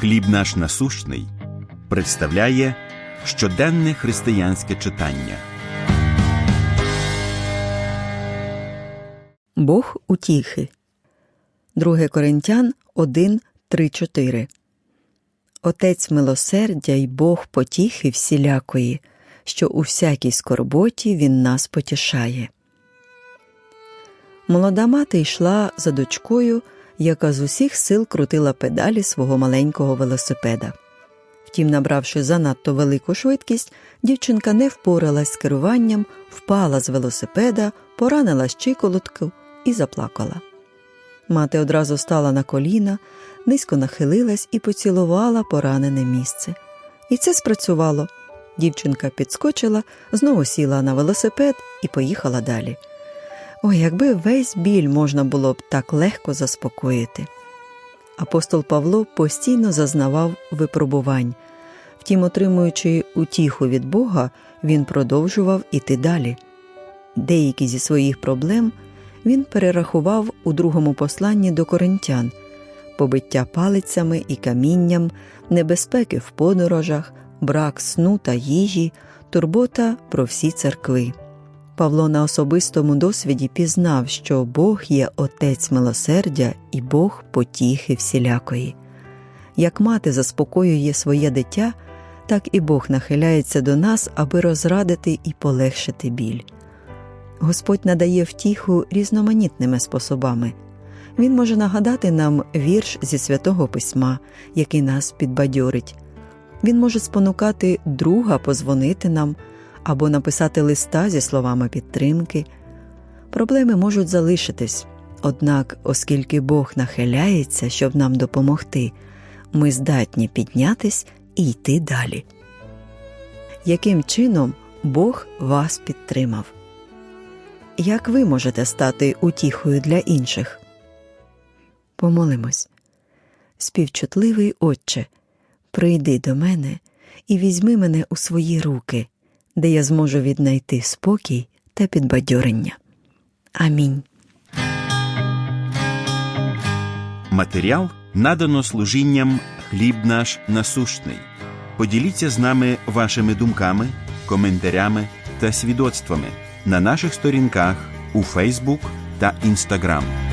Хліб наш насущний представляє щоденне християнське читання. Бог утіхи. 2 Коринтян 1, 3, 4 Отець милосердя й Бог потіхи всілякої, що у всякій скорботі Він нас потішає. Молода мати йшла за дочкою, яка з усіх сил крутила педалі свого маленького велосипеда. Втім, набравши занадто велику швидкість, дівчинка не впоралась з керуванням, впала з велосипеда, поранила щиколотку і заплакала. Мати одразу стала на коліна, низько нахилилась і поцілувала поранене місце. І це спрацювало. Дівчинка підскочила, знову сіла на велосипед і поїхала далі. Ой, якби весь біль можна було б так легко заспокоїти. Апостол Павло постійно зазнавав випробувань. Втім, отримуючи утіху від Бога, він продовжував іти далі. Деякі зі своїх проблем він перерахував у другому посланні до коринтян побиття палицями і камінням, небезпеки в подорожах, брак сну та їжі, турбота про всі церкви. Павло на особистому досвіді пізнав, що Бог є Отець милосердя і Бог потіхи всілякої. Як мати заспокоює своє дитя, так і Бог нахиляється до нас, аби розрадити і полегшити біль. Господь надає втіху різноманітними способами. Він може нагадати нам вірш зі святого письма, який нас підбадьорить. Він може спонукати друга позвонити нам або написати листа зі словами підтримки. Проблеми можуть залишитись, однак, оскільки Бог нахиляється, щоб нам допомогти, ми здатні піднятись і йти далі. Яким чином Бог вас підтримав? Як ви можете стати утіхою для інших? Помолимось. Співчутливий Отче, прийди до мене і візьми мене у свої руки, де я зможу віднайти спокій та підбадьорення. Амінь. Матеріал надано служінням хліб наш насущний. Поділіться з нами вашими думками, коментарями та свідоцтвами на наших сторінках у Фейсбук та Інстаграм.